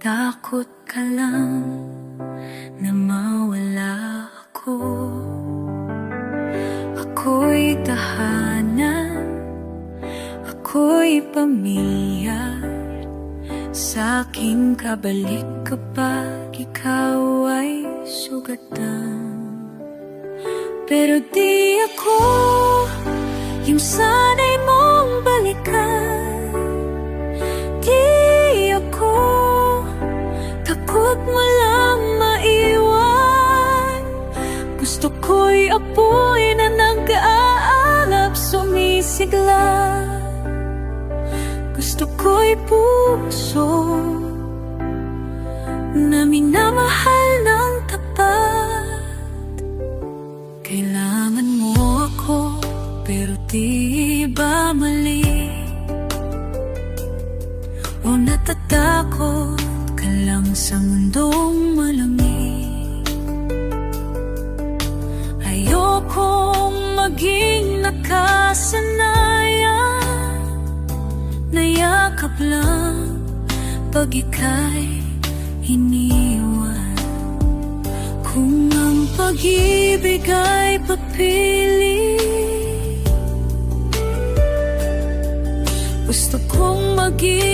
Takot ka lang na mawala ako. Ako'y tahanan Ako'y pamilya. Sa aking kabalik kapag ikaw ay sugatan. Pero di ako yung sanay nag-aalap sumisigla. Gusto ko'y puso na minamahal ng tapat. Kailangan mo ako pero di ba mali? O natatakot ka lang sa mundong malamig Maging nakasanayan. Nayakap lang pag ika'y iniwan Kung ang pag-ibig ay papili Gusto kong maging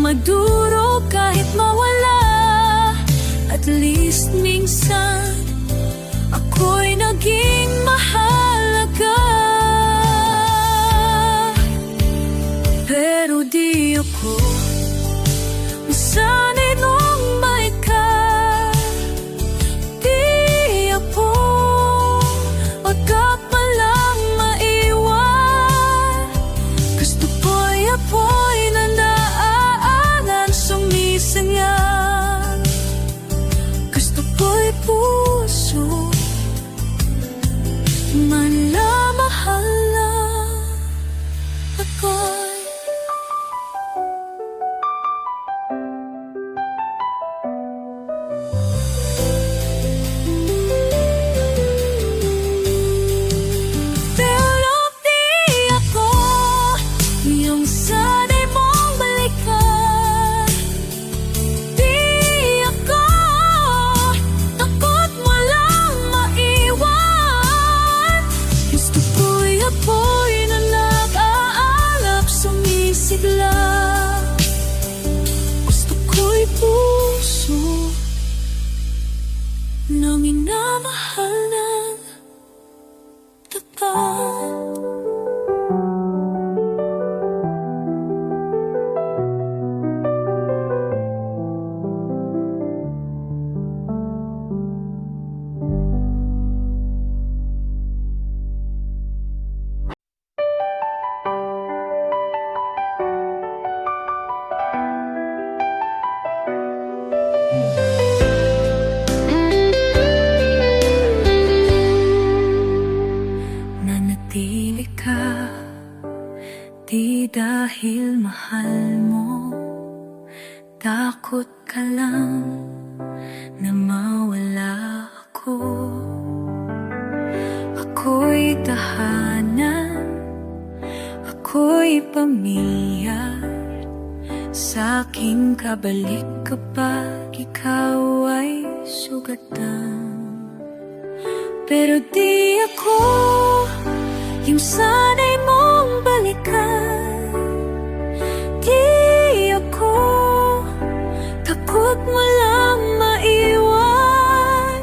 kahit maduro, pamilya. Sa aking kabalik kapag ikaw ay sugatan. Pero di ako yung sanay mong balikan. Di ako takot mo lang maiwan.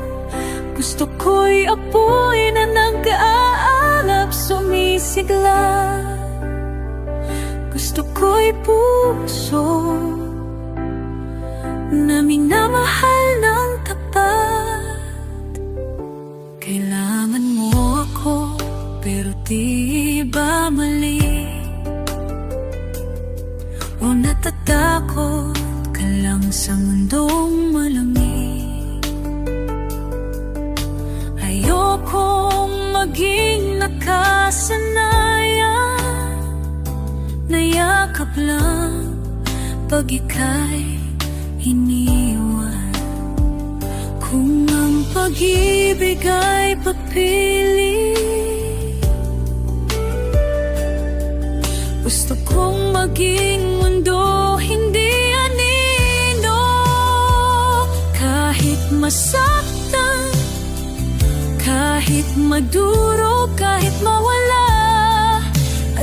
Gusto ko'y apoy na nag-aalap sumisigla Gusto ko'y puso na minamahal ng tapat kailangan mo ako, pero di ba mali? O natatakot ka lang sa mundong malamig? Ayokong maging nakasanayan Nayakap lang pag ika'y iniwan mag-ibig ay papili Gusto kong maging mundo, hindi anino. Kahit masaktan, kahit maduro, kahit mawala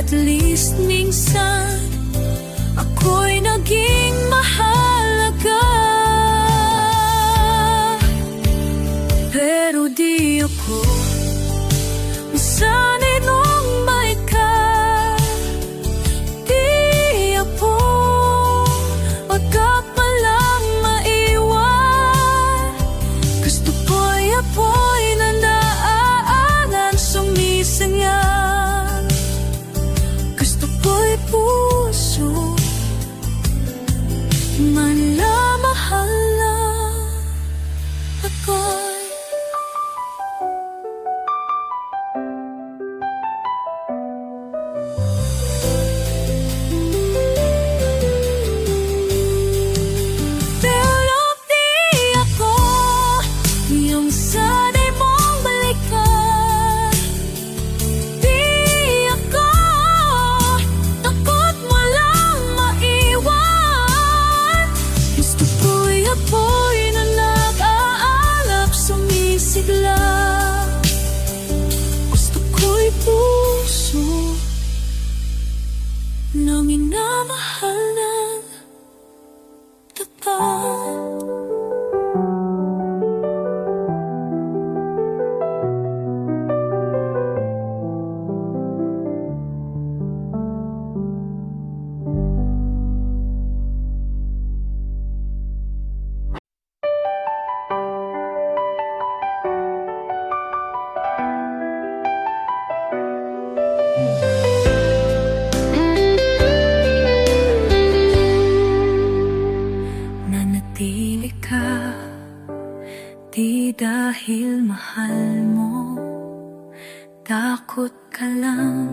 At least minsan, ako'y naging mahalaga. Pero di ako masanay Nanatili ka Di dahil mahal mo. Takot ka lang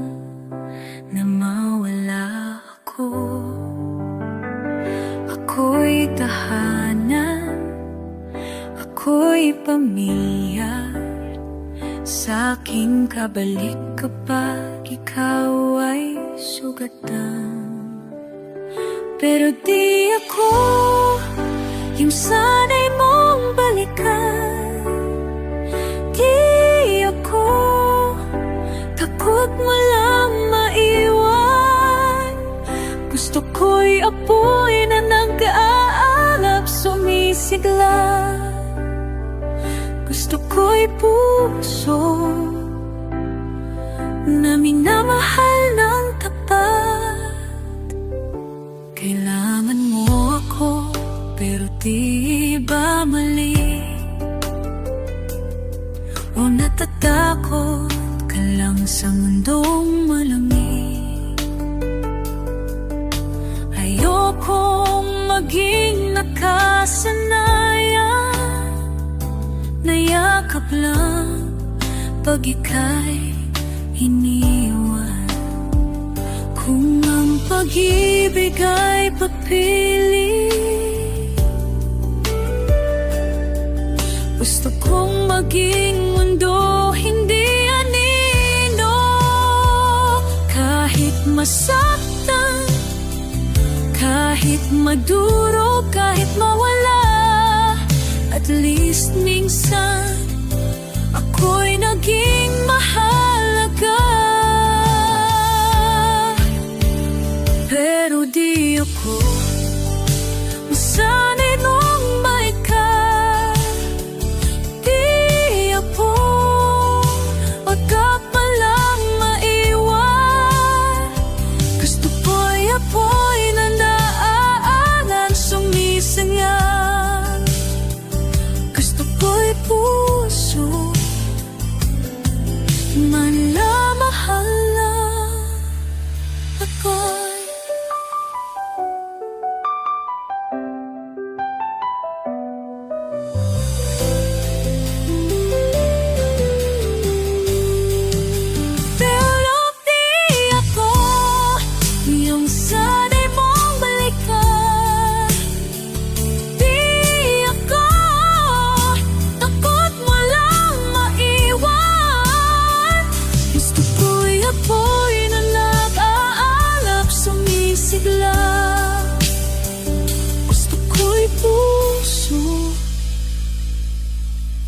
Na mawala ako. Ako'y tahanan Ako'y pamilya. Sa aking kabalik kapag ikaw ay sugatan. Pero di ako yung sanay mong balikan. Di ako takot mo lang maiwan. Gusto ko'y apoy na nag-aalap sumisigla. Gusto ko'y puso na minamahal di ba mali? O natatakot ka lang sa mundong malamig? Ayokong maging nakasanayan Nayakap lang pag ika'y iniwan kung ang pag-ibig ay papili Gusto kong maging mundo, hindi anino. Kahit masaktan, kahit maduro, kahit mawala At least minsan, ako'y naging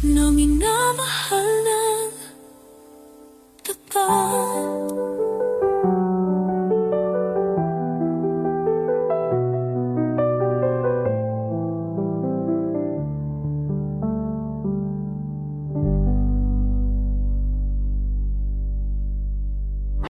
Naming namahal na